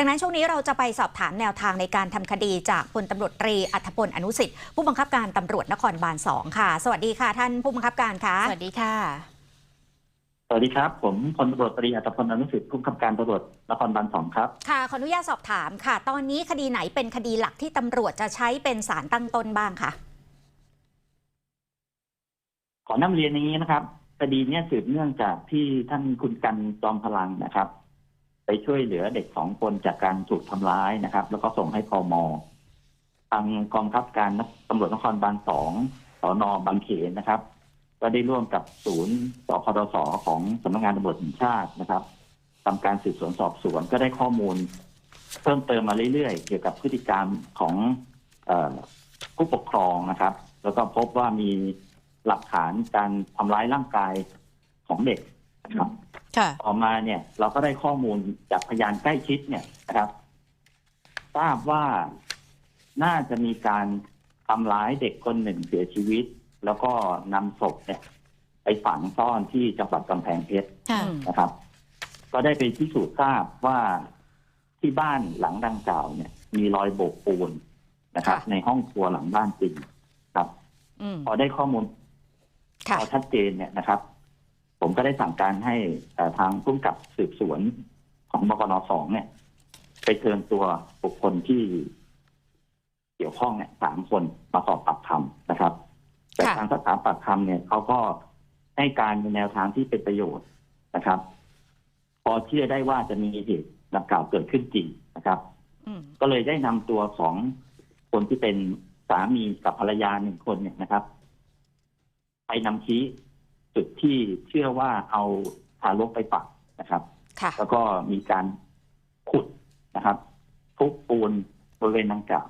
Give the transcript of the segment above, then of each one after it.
ดังนั้นช่วงนี้เราจะไปสอบถามแนวทางในการทำคดีจากพลตำรวจตรีอัธพลอนุสิทธิ์ผู้บังคับการตำรวจนครบาล2ค่ะ สวัสดีค่ะท่านผู้บังคับการค่ะสวัสดีค่ะ สวัสดีครับ ผมพลตำรวจตรีอัตพลอนุสิทธิ์ผู้กำกับการตำรวจนครบาลสองครับค่ะขออนุญาตสอบถามค่ะ ตอนนี้คดีไหนเป็นคดีหลักที่ตำรวจจะใช้เป็นสารตั้งต้นบ้างคะขอนำเรียนอย่างนี้นะครับคดีเนี้ยสืบเนื่องจากที่ท่านคุณกันจอมพลังนะครับ ไปช่วยเหลือเด็กสองคนจากการถูกทำร้ายนะครับ แล้วก็ส่งให้พมทางกองคับการตำรวจนครบาลสองสอนอบางเขนนะครับ ก็ได้ร่วมกับศูนย์สพดสของสำนักงานตำรวจแห่งชาตินะครับทำการสืบสวนสอบสวนก็ได้ข้อมูล เพิ่มเติมมาเรื่อยๆ เกี่ยวกับพฤติกรรมของออผู้ปกครองนะครับ แล้วก็พบว่ามีหลักฐานการทำร้ายร่างกายของเด็ก นะครับค่ะต่อมาเนี่ยเราก็ได้ข้อมูลจากพยานใกล้ชิดเนี่ยนะครับทราบว่าน่าจะมีการทำร้ายเด็กคนหนึ่งเสียชีวิต แล้วก็นำศพเนี่ย ไปฝังซ่อนที่จังหวัดกำแพงเพชรค่ะอืมนะครับ ก็ได้ไปพิสูจน์ทราบว่าที่บ้านหลังดังกล่าวเนี่ย มีรอยโบกปูนนะครับค่ะในห้องครัวหลังบ้านจริงครับอืมพอได้ข้อมูลค่ะพอชัดเจนเนี่ยนะครับ ผมก็ได้สั่งการให้เอ่อทางผู้กำกับสืบสวนของบกนสองเนี่ย ไปเชิญตัวบุคคลที่เกี่ยวข้องเนี่ยสามคนมาสอบปากคำนะครับ แต่ค่ะทางสถานปากคำเนี่ยเขาก็ให้การในแนวทางที่เป็นประโยชน์นะครับ พอเชื่อได้ว่าจะมีเหตุดังกล่าวเกิดขึ้นจริงนะครับอืมก็เลยได้นำตัวของคนที่เป็นสามีกับภรรยาหนึ่งคนเนี่ยนะครับ ไปนำชี้ จุดที่เชื่อว่าเอาทารกไปปักนะครับ ค่ะ แล้วก็มีการขุดนะครับทุบปูนบริเวณดังกล่าว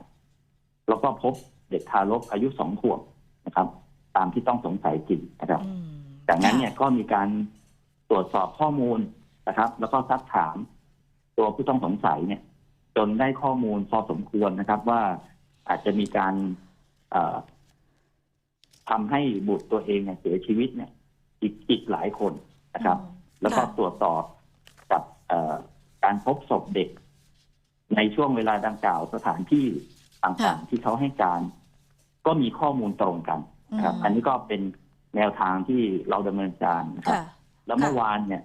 แล้วก็พบเด็กทารกอายุสองขวบนะครับ ตามที่ต้องสงสัยจริงนะครับ อืมจากนั้นเนี่ยก็มีการตรวจสอบข้อมูลนะครับ แล้วก็ซักถามตัวผู้ต้องสงสัยเนี่ย จนได้ข้อมูลพอสมควรนะครับ ว่าอาจจะมีการเอ่อทำให้บุตรตัวเองเนี่ยเสียชีวิตเนี่ย อีกอีกหลายคนนะครับ แล้วก็ค่ะตรวจสอบกับเอ่อการพบศพเด็ก ในช่วงเวลาดังกล่าวสถานที่ต่างๆที่เขาให้การ ก็มีข้อมูลตรงกันนะครับอืมอันนี้ก็เป็นแนวทางที่เราดำเนินการนะครับค่ะแล้วเมื่อวานเนี่ย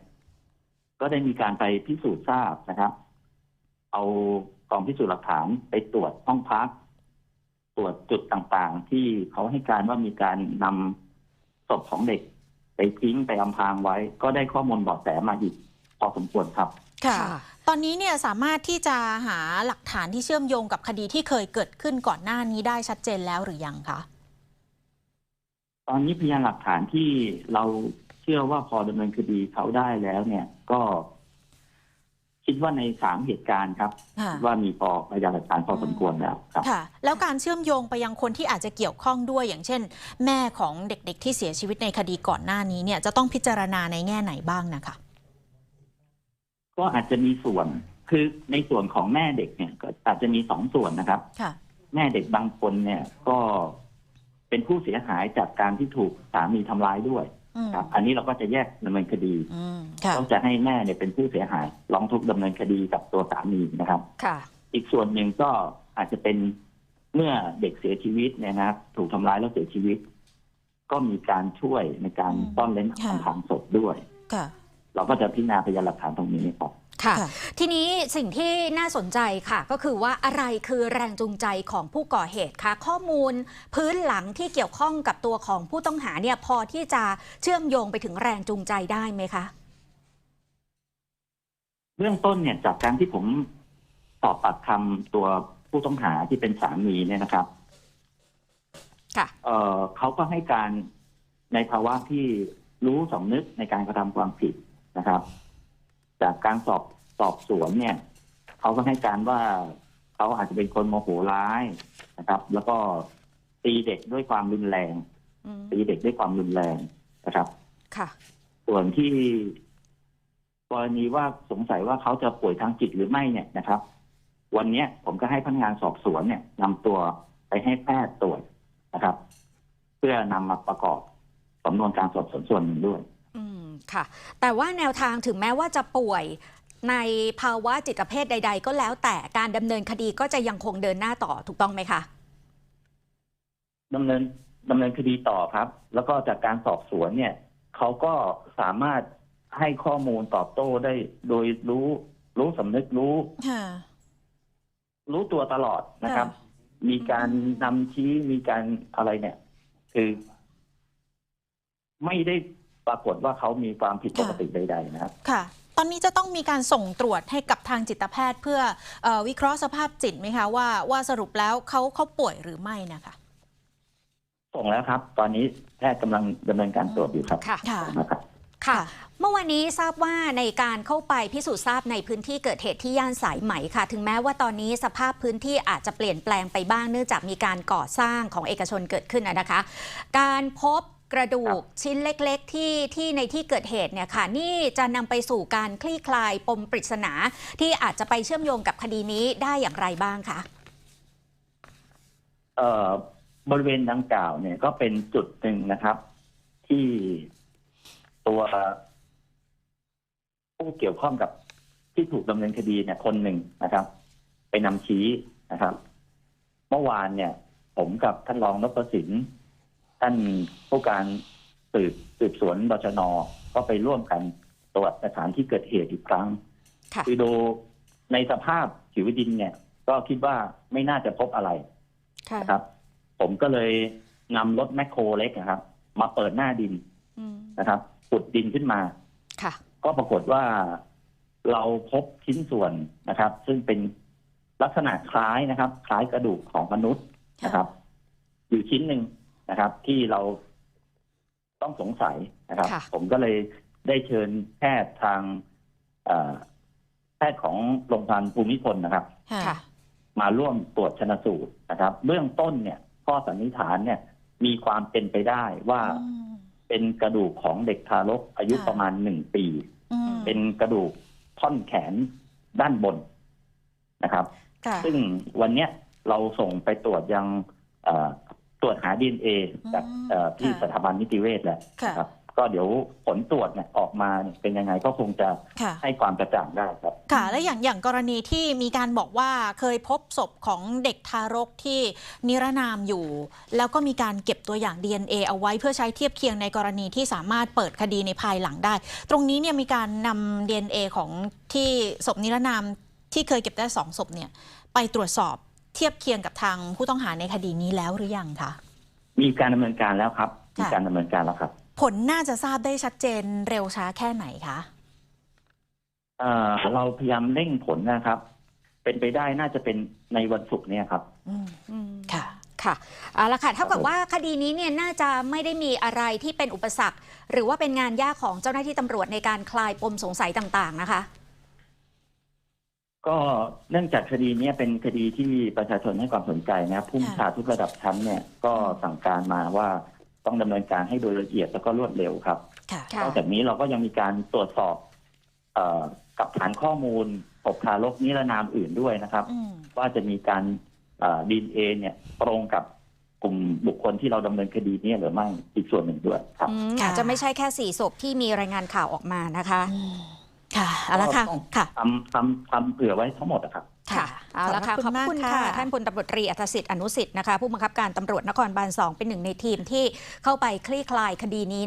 ก็ได้มีการไปพิสูจน์ทราบนะครับ เอากองพิสูจน์หลักฐานไปตรวจห้องพัก ตรวจจุดต่างๆ ที่เขาให้การว่ามีการนำศพของเด็กไป ทิ้งไปอำพรางไว้ ก็ได้ข้อมูลเบาะแสมาอีกพอสมควรครับค่ะค่ะ ตอนนี้เนี่ยสามารถที่จะหาหลักฐานที่เชื่อมโยงกับคดีที่เคยเกิดขึ้นก่อนหน้านี้ได้ชัดเจนแล้วหรือยังคะตอนนี้พยานหลักฐานที่เราเชื่อว่าพอดำเนินคดีเขาได้แล้วเนี่ย ก็ คิดว่าในสามเหตุการณ์ครับค่ะว่ามีพอพยานหลักฐานพอสมควรแล้วครับค่ะ แล้วการเชื่อมโยงไปยังคนที่อาจจะเกี่ยวข้องด้วยอย่างเช่น แม่ของเด็กๆ ที่เสียชีวิตในคดีก่อนหน้านี้เนี่ยจะต้องพิจารณาในแง่ไหนบ้างนะคะ ก็อาจจะมีส่วนคือในส่วนของแม่เด็กเนี่ย ก็อาจจะมีสองส่วนนะครับค่ะแม่เด็กบางคนเนี่ยก็เป็นผู้เสียหายจากการที่ถูกสามีทำร้ายด้วยอืม ครับอันนี้เราก็จะแยกดำเนินคดีอืมค่ะต้องจะให้แม่เนี่ยเป็นผู้เสียหายร้องทุกข์ดำเนินคดีกับตัวสามีนะครับค่ะอีกส่วนหนึ่งก็อาจจะเป็นเมื่อเด็กเสียชีวิตเนี่ยนะครับถูกทำร้ายแล้วเสียชีวิต ก็มีการช่วยในการอืมต้อนเล้นค่ะอำพรางศพด้วยค่ะเราก็จะพิจารณาพยานหลักฐานตรงนี้ครับ ค่ะค่ะ ทีนี้สิ่งที่น่าสนใจค่ะ ก็คือว่าอะไรคือแรงจูงใจของผู้ก่อเหตุคะข้อมูลพื้นหลังที่เกี่ยวข้องกับตัวของผู้ต้องหาเนี่ยพอที่จะเชื่อมโยงไปถึงแรงจูงใจได้ไหมคะเบื้องต้นเนี่ยจากการที่ผมสอบปากคำตัวผู้ต้องหาที่เป็นสามีเนี่ยนะครับค่ะเอ่อเขาก็ให้การในภาวะที่รู้สำนึกในการกระทำความผิดนะครับ จากการสอบสอบสวนเนี่ยเขาก็ให้การว่าเขาอาจจะเป็นคนโมโหร้ายนะครับ แล้วก็ตีเด็กด้วยความรุนแรงอืมตีเด็กด้วยความรุนแรงนะครับ ค่ะ ส่วนที่กรณีว่าสงสัยว่าเขาจะป่วยทางจิตหรือไม่เนี่ยนะครับ วันเนี้ยผมก็ให้พนักงานสอบสวนเนี่ยนำตัวไปให้แพทย์ตรวจนะครับ เพื่อนำมาประกอบสำนวนการสอบสวนส่วนหนึ่งด้วย อืมค่ะ แต่ว่าแนวทางถึงแม้ว่าจะป่วยในภาวะจิตเภทใด ๆ ก็แล้วแต่การดำเนินคดีก็จะยังคงเดินหน้าต่อถูกต้องไหมคะดำเนินดำเนินคดีต่อครับ แล้วก็จากการสอบสวนเนี่ยเขาก็สามารถให้ข้อมูลตอบโต้ได้โดยรู้รู้สำนึกรู้ ค่ะ รู้ตัวตลอดนะครับค่ะมีการนำชี้มีการอะไรเนี่ย คือ ไม่ได้ ปรากฏว่าเขามีความผิดปกติใดๆนะครับ ค่ะ ตอนนี้จะต้องมีการส่งตรวจให้กับทางจิตแพทย์เพื่อเออวิเคราะห์สภาพจิตไหมคะว่าว่าสรุปแล้วเขาเขาป่วยหรือไม่นะคะ ส่งแล้วครับ ตอนนี้แพทย์กำลังดำเนินการตรวจอยู่ครับค่ะ ค่ะ นะครับ ค่ะ เมื่อวันนี้ทราบว่าในการเข้าไปพิสูจน์ทราบในพื้นที่เกิดเหตุที่ย่านสายไหมค่ะ ถึงแม้ว่าตอนนี้สภาพพื้นที่อาจจะเปลี่ยนแปลงไปบ้างเนื่องจากมีการก่อสร้างของเอกชนเกิดขึ้นนะนะคะ การพบ กระดูกชิ้นเล็กๆที่ที่ในที่เกิดเหตุเนี่ยค่ะ นี่จะนำไปสู่การคลี่คลายปมปริศนา ที่อาจจะไปเชื่อมโยงกับคดีนี้ได้อย่างไรบ้างคะเอ่อบริเวณดังกล่าวเนี่ยก็เป็นจุดหนึ่งนะครับ ที่ตัวผู้เกี่ยวข้องกับที่ถูกดำเนินคดีเนี่ยคนหนึ่งนะครับ ไปนำชี้นะครับ เมื่อวานเนี่ย ผมกับท่านรองนพสิน ท่านผู้การสืบสืบสวนบชนก็ไปร่วมกันตรวจสถานที่เกิดเหตุอีกครั้งค่ะคือดูในสภาพผิวดินเนี่ย ก็คิดว่าไม่น่าจะพบอะไรค่ะนะครับ ผมก็เลยนำรถแมคโครเล็กนะครับ มาเปิดหน้าดินอืมนะครับขุดดินขึ้นมาค่ะก็ปรากฏว่าเราพบชิ้นส่วนนะครับ ซึ่งเป็นลักษณะคล้ายนะครับ คล้ายกระดูกของมนุษย์นะครับ อยู่ชิ้นหนึ่ง นะครับ ที่เราต้องสงสัยนะครับ ค่ะ ผมก็เลยได้เชิญแพทย์ทางเอ่อแพทย์ของโรงพยาบาลภูมิพลนะครับ ค่ะค่ะมาร่วมตรวจชนสูตรนะครับ เบื้องต้นเนี่ยข้อสันนิษฐานเนี่ย มีความเป็นไปได้ว่าอืม เป็นกระดูกของเด็กทารกอายุค่ะ ประมาณหนึ่งปี อืมเป็นกระดูกท่อนแขนด้านบนนะครับ ค่ะซึ่งวันเนี้ยเราส่งไปตรวจยังเอ่อ ตรวจหาดีเอ็นเอจากอืมเอ่อที่ค่ะสถาบันนิติเวชแหละค่ะนะครับ ก็เดี๋ยวผลตรวจเนี่ยออกมาเนี่ยเป็นยังไงก็คงจะค่ะให้ความกระจ่างได้ครับ ค่ะ และอย่างอย่างกรณีที่มีการบอกว่าเคยพบศพของเด็กทารกที่นิรนามอยู่ แล้วก็มีการเก็บตัวอย่าง DNA เอาไว้เพื่อใช้เทียบเคียงในกรณีที่สามารถเปิดคดีในภายหลังได้ ตรงนี้เนี่ยมีการนำ DNA ของที่ศพนิรนามที่เคยเก็บได้สองศพเนี่ยไปตรวจสอบ เทียบเคียงกับทางผู้ต้องหาในคดีนี้แล้วหรือยังคะ มีการดำเนินการแล้วครับ มีค่ะการดำเนินการแล้วครับ ผลน่าจะทราบได้ชัดเจนเร็วช้าแค่ไหนคะเอ่อเราพยายามเร่งผลนะครับ เป็นไปได้น่าจะเป็นในวันศุกร์เนี่ยครับอืมอืมค่ะค่ะเอาละค่ะเท่ากับครับผมว่าคดีนี้เนี่ยน่าจะไม่ได้มีอะไรที่เป็นอุปสรรค หรือว่าเป็นงานยากของเจ้าหน้าที่ตำรวจในการคลายปมสงสัยต่าง ๆ นะคะ ก็เนื่องจากคดีเนี้ยเป็นคดีที่ประชาชนให้ความสนใจนะครับผู้บัญชาทุกระดับชั้นเนี่ยก็สั่งการมาว่าต้องดำเนินการให้โดยละเอียดแล้วก็รวดเร็วครับค่ะค่ะนอกจากนี้เราก็ยังมีการตรวจสอบเออกับฐานข้อมูลศพทารกนิรนามอื่นด้วยนะครับอืมว่าจะมีการดีเอเนี่ยตรงกับกลุ่มบุคคลที่เราดำเนินคดีเนี้หรือไม่อีกส่วนหนึ่งด้วยครับอืมค่ะอาจจะไม่ใช่แค่สี่ศพที่มีรายงานข่าวออกมานะคะอืม ค่ะเอาละค่ะก็ต้องค่ะทำทำทำเผื่อไว้ทั้งหมดนะครับค่ะเอาละค่ะขขออบบคุณคุณมากค่ะค่ะ ท่านพลตำรวจตรีอัธสิทธิ์อนุสิทธิ์นะคะผู้บังคับการตำรวจนครบาลสองเป็นหนึ่งในทีมที่เข้าไปคลี่คลายคดีนี้